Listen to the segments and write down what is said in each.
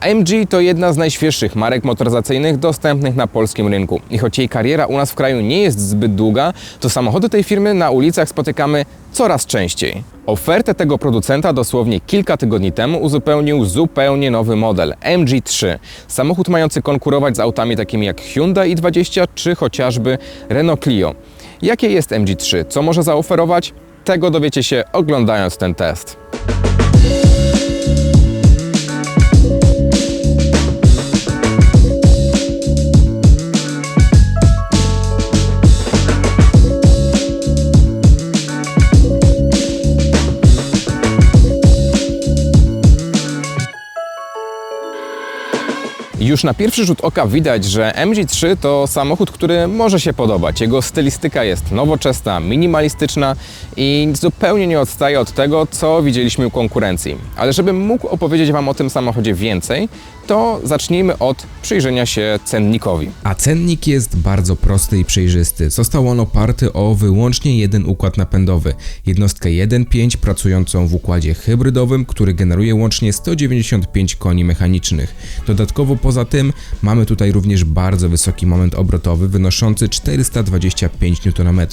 AMG to jedna z najświeższych marek motoryzacyjnych dostępnych na polskim rynku. I choć jej kariera u nas w kraju nie jest zbyt długa, to samochody tej firmy na ulicach spotykamy coraz częściej. Ofertę tego producenta dosłownie kilka tygodni temu uzupełnił zupełnie nowy model MG3. Samochód mający konkurować z autami takimi jak Hyundai i20 czy chociażby Renault Clio. Jakie jest MG3? Co może zaoferować? Tego dowiecie się oglądając ten test. Już na pierwszy rzut oka widać, że MG3 to samochód, który może się podobać. Jego stylistyka jest nowoczesna, minimalistyczna i zupełnie nie odstaje od tego, co widzieliśmy u konkurencji. Ale żebym mógł opowiedzieć Wam o tym samochodzie więcej, to zacznijmy od przyjrzenia się cennikowi. A cennik jest bardzo prosty i przejrzysty. Został on oparty o wyłącznie jeden układ napędowy. Jednostkę 1.5 pracującą w układzie hybrydowym, który generuje łącznie 195 koni mechanicznych. Dodatkowo poza tym mamy tutaj również bardzo wysoki moment obrotowy wynoszący 425 Nm.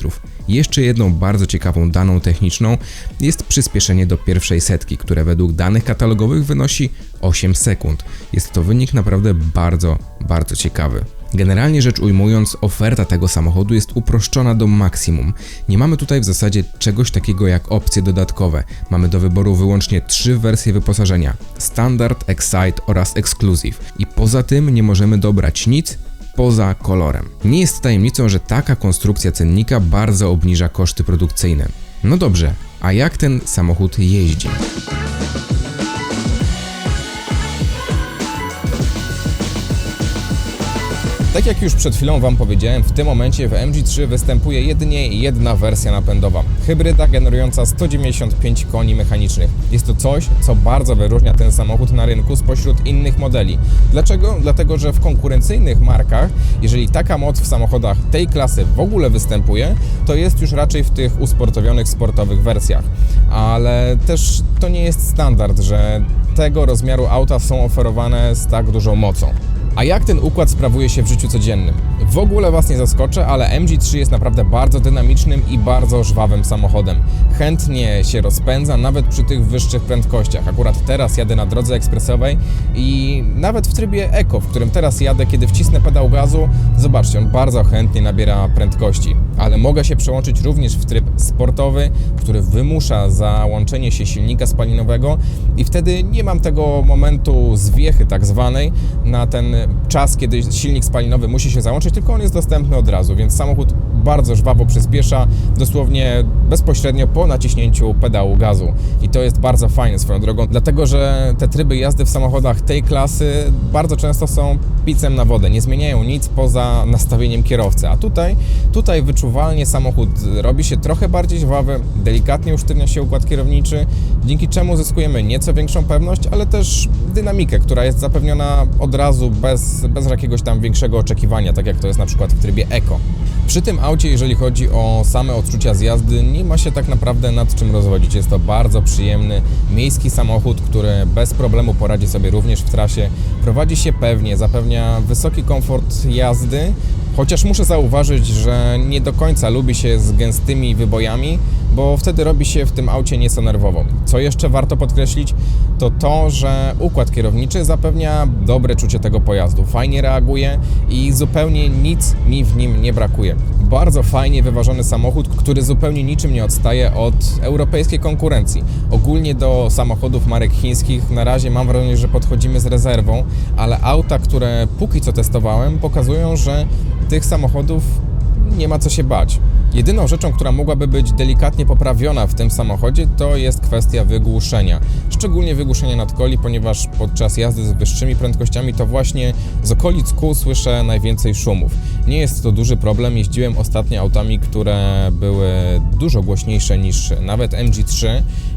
Jeszcze jedną bardzo ciekawą daną techniczną jest przyspieszenie do pierwszej setki, które według danych katalogowych wynosi 8 sekund. Jest to wynik naprawdę bardzo, bardzo ciekawy. Generalnie rzecz ujmując, oferta tego samochodu jest uproszczona do maksimum. Nie mamy tutaj w zasadzie czegoś takiego jak opcje dodatkowe. Mamy do wyboru wyłącznie trzy wersje wyposażenia: Standard, Excite oraz Exclusive. I poza tym nie możemy dobrać nic poza kolorem. Nie jest tajemnicą, że taka konstrukcja cennika bardzo obniża koszty produkcyjne. No dobrze, a jak ten samochód jeździ? Tak jak już przed chwilą Wam powiedziałem, w tym momencie w MG3 występuje jedynie jedna wersja napędowa. Hybryda generująca 195 koni mechanicznych. Jest to coś, co bardzo wyróżnia ten samochód na rynku spośród innych modeli. Dlaczego? Dlatego, że w konkurencyjnych markach, jeżeli taka moc w samochodach tej klasy w ogóle występuje, to jest już raczej w tych usportowionych sportowych wersjach. Ale też to nie jest standard, że tego rozmiaru auta są oferowane z tak dużą mocą. A jak ten układ sprawuje się w życiu codziennym? W ogóle Was nie zaskoczę, ale MG3 jest naprawdę bardzo dynamicznym i bardzo żwawym samochodem. Chętnie się rozpędza nawet przy tych wyższych prędkościach. Akurat teraz jadę na drodze ekspresowej i nawet w trybie Eco, w którym teraz jadę, kiedy wcisnę pedał gazu, zobaczcie, on bardzo chętnie nabiera prędkości. Ale mogę się przełączyć również w tryb sportowy, który wymusza załączenie się silnika spalinowego i wtedy nie mam tego momentu zwiechy tak zwanej na ten czas, kiedy silnik spalinowy musi się załączyć, tylko on jest dostępny od razu, więc samochód bardzo żwawo przyspiesza, dosłownie bezpośrednio po naciśnięciu pedału gazu. I to jest bardzo fajne swoją drogą, dlatego że te tryby jazdy w samochodach tej klasy bardzo często są picem na wodę, nie zmieniają nic poza nastawieniem kierowcy. A tutaj, tutaj wyczuwalnie samochód robi się trochę bardziej żwawy, delikatnie usztywnia się układ kierowniczy, dzięki czemu zyskujemy nieco większą pewność, ale też dynamikę, która jest zapewniona od razu bez, bez jakiegoś tam większego oczekiwania, tak jak to jest na przykład w trybie Eco. Przy tym aucie, jeżeli chodzi o same odczucia z jazdy, nie ma się tak naprawdę nad czym rozwodzić. Jest to bardzo przyjemny miejski samochód, który bez problemu poradzi sobie również w trasie. Prowadzi się pewnie, zapewnia wysoki komfort jazdy, chociaż muszę zauważyć, że nie do końca lubi się z gęstymi wybojami, bo wtedy robi się w tym aucie nieco nerwowo. Co jeszcze warto podkreślić, to to, że układ kierowniczy zapewnia dobre czucie tego pojazdu. Fajnie reaguje i zupełnie nic mi w nim nie brakuje. Bardzo fajnie wyważony samochód, który zupełnie niczym nie odstaje od europejskiej konkurencji. Ogólnie do samochodów marek chińskich na razie mam wrażenie, że podchodzimy z rezerwą, ale auta, które póki co testowałem, pokazują, że tych samochodów nie ma co się bać. Jedyną rzeczą, która mogłaby być delikatnie poprawiona w tym samochodzie, to jest kwestia wygłuszenia. Szczególnie wygłuszenia nadkoli, ponieważ podczas jazdy z wyższymi prędkościami to właśnie z okolic kół słyszę najwięcej szumów. Nie jest to duży problem. Jeździłem ostatnio autami, które były dużo głośniejsze niż nawet MG3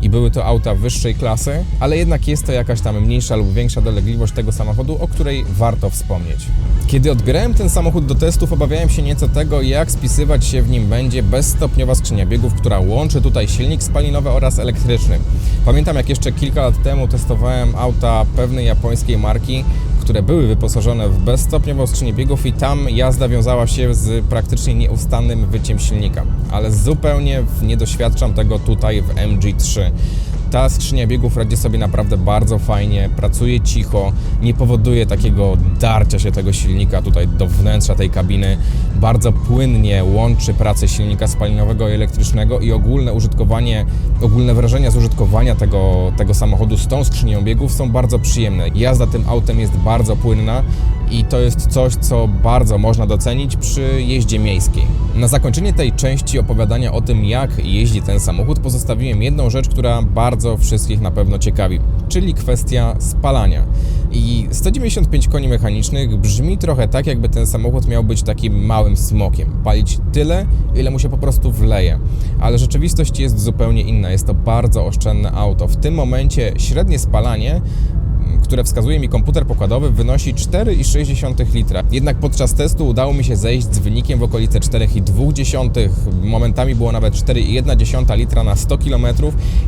i były to auta wyższej klasy, ale jednak jest to jakaś tam mniejsza lub większa dolegliwość tego samochodu, o której warto wspomnieć. Kiedy odbierałem ten samochód do testów, obawiałem się nieco tego, jak spisywać się w nim będzie będzie bezstopniowa skrzynia biegów, która łączy tutaj silnik spalinowy oraz elektryczny. Pamiętam jak jeszcze kilka lat temu testowałem auta pewnej japońskiej marki, które były wyposażone w bezstopniową skrzynię biegów i tam jazda wiązała się z praktycznie nieustannym wyciem silnika. Ale zupełnie nie doświadczam tego tutaj w MG3. Ta skrzynia biegów radzi sobie naprawdę bardzo fajnie, pracuje cicho, nie powoduje takiego darcia się tego silnika tutaj do wnętrza tej kabiny. Bardzo płynnie łączy pracę silnika spalinowego i elektrycznego i ogólne użytkowanie, ogólne wrażenia z użytkowania tego, tego samochodu z tą skrzynią biegów są bardzo przyjemne. Jazda tym autem jest bardzo płynna i to jest coś, co bardzo można docenić przy jeździe miejskiej. Na zakończenie tej części opowiadania o tym, jak jeździ ten samochód, pozostawiłem jedną rzecz, która bardzo wszystkich na pewno ciekawi, czyli kwestia spalania. I 195 koni mechanicznych brzmi trochę tak, jakby ten samochód miał być takim małym smokiem. Palić tyle, ile mu się po prostu wleje. Ale rzeczywistość jest zupełnie inna. Jest to bardzo oszczędne auto. W tym momencie średnie spalanie które wskazuje mi komputer pokładowy, wynosi 4,6 litra. Jednak podczas testu udało mi się zejść z wynikiem w okolice 4,2. Momentami było nawet 4,1 litra na 100 km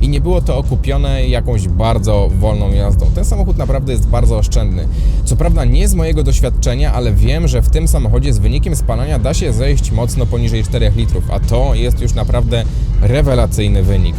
i nie było to okupione jakąś bardzo wolną jazdą. Ten samochód naprawdę jest bardzo oszczędny. Co prawda nie z mojego doświadczenia, ale wiem, że w tym samochodzie z wynikiem spalania da się zejść mocno poniżej 4 litrów, a to jest już naprawdę rewelacyjny wynik.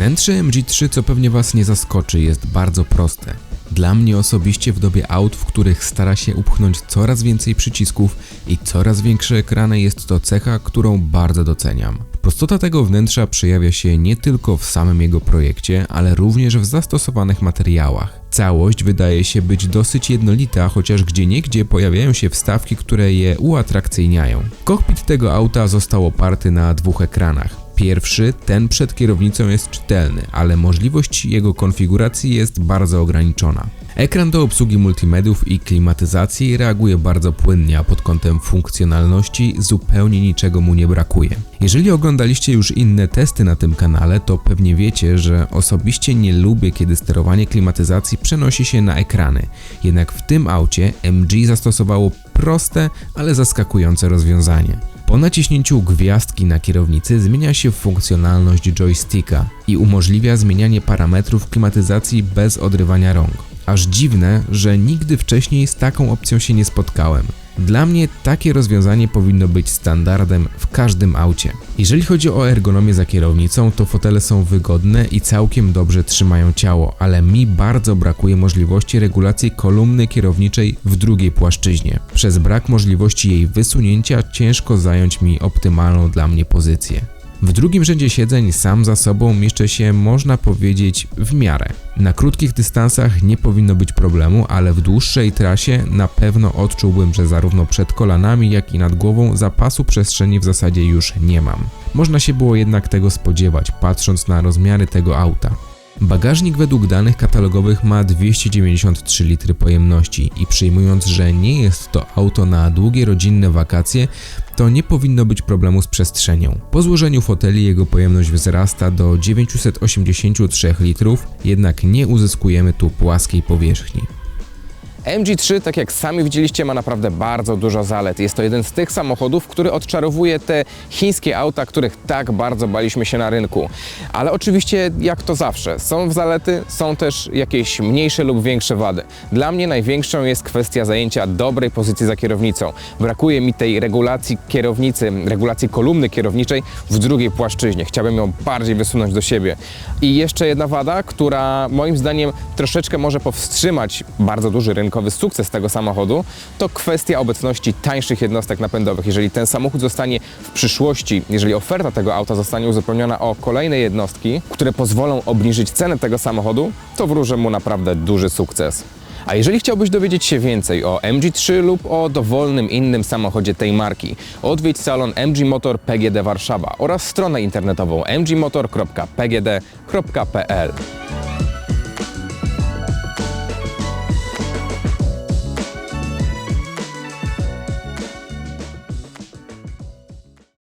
Wnętrze MG3, co pewnie Was nie zaskoczy, jest bardzo proste. Dla mnie osobiście w dobie aut, w których stara się upchnąć coraz więcej przycisków i coraz większe ekrany, jest to cecha, którą bardzo doceniam. Prostota tego wnętrza przejawia się nie tylko w samym jego projekcie, ale również w zastosowanych materiałach. Całość wydaje się być dosyć jednolita, chociaż gdzieniegdzie pojawiają się wstawki, które je uatrakcyjniają. Kokpit tego auta został oparty na dwóch ekranach. Pierwszy, ten przed kierownicą jest czytelny, ale możliwość jego konfiguracji jest bardzo ograniczona. Ekran do obsługi multimediów i klimatyzacji reaguje bardzo płynnie, a pod kątem funkcjonalności zupełnie niczego mu nie brakuje. Jeżeli oglądaliście już inne testy na tym kanale, to pewnie wiecie, że osobiście nie lubię, kiedy sterowanie klimatyzacji przenosi się na ekrany. Jednak w tym aucie MG zastosowało proste, ale zaskakujące rozwiązanie. Po naciśnięciu gwiazdki na kierownicy zmienia się funkcjonalność joysticka i umożliwia zmienianie parametrów klimatyzacji bez odrywania rąk. Aż dziwne, że nigdy wcześniej z taką opcją się nie spotkałem. Dla mnie takie rozwiązanie powinno być standardem w każdym aucie. Jeżeli chodzi o ergonomię za kierownicą, to fotele są wygodne i całkiem dobrze trzymają ciało, ale mi bardzo brakuje możliwości regulacji kolumny kierowniczej w drugiej płaszczyźnie. Przez brak możliwości jej wysunięcia ciężko zająć mi optymalną dla mnie pozycję. W drugim rzędzie siedzeń sam za sobą mieszczę się, można powiedzieć, w miarę. Na krótkich dystansach nie powinno być problemu, ale w dłuższej trasie na pewno odczułbym, że zarówno przed kolanami, jak i nad głową zapasu przestrzeni w zasadzie już nie mam. Można się było jednak tego spodziewać, patrząc na rozmiary tego auta. Bagażnik według danych katalogowych ma 293 litry pojemności i przyjmując, że nie jest to auto na długie rodzinne wakacje, to nie powinno być problemu z przestrzenią. Po złożeniu foteli jego pojemność wzrasta do 983 litrów, jednak nie uzyskujemy tu płaskiej powierzchni. MG3, tak jak sami widzieliście, ma naprawdę bardzo dużo zalet. Jest to jeden z tych samochodów, który odczarowuje te chińskie auta, których tak bardzo baliśmy się na rynku. Ale oczywiście, jak to zawsze, są zalety, są też jakieś mniejsze lub większe wady. Dla mnie największą jest kwestia zajęcia dobrej pozycji za kierownicą. Brakuje mi tej regulacji kierownicy, regulacji kolumny kierowniczej w drugiej płaszczyźnie. Chciałbym ją bardziej wysunąć do siebie. I jeszcze jedna wada, która moim zdaniem troszeczkę może powstrzymać bardzo duży rynkowy sukces tego samochodu, to kwestia obecności tańszych jednostek napędowych. Jeżeli ten samochód zostanie w przyszłości, jeżeli oferta tego auta zostanie uzupełniona o kolejne jednostki, które pozwolą obniżyć cenę tego samochodu, to wróżę mu naprawdę duży sukces. A jeżeli chciałbyś dowiedzieć się więcej o MG3 lub o dowolnym innym samochodzie tej marki, odwiedź salon MG Motor PGD Warszawa oraz stronę internetową mgmotor.pgd.pl.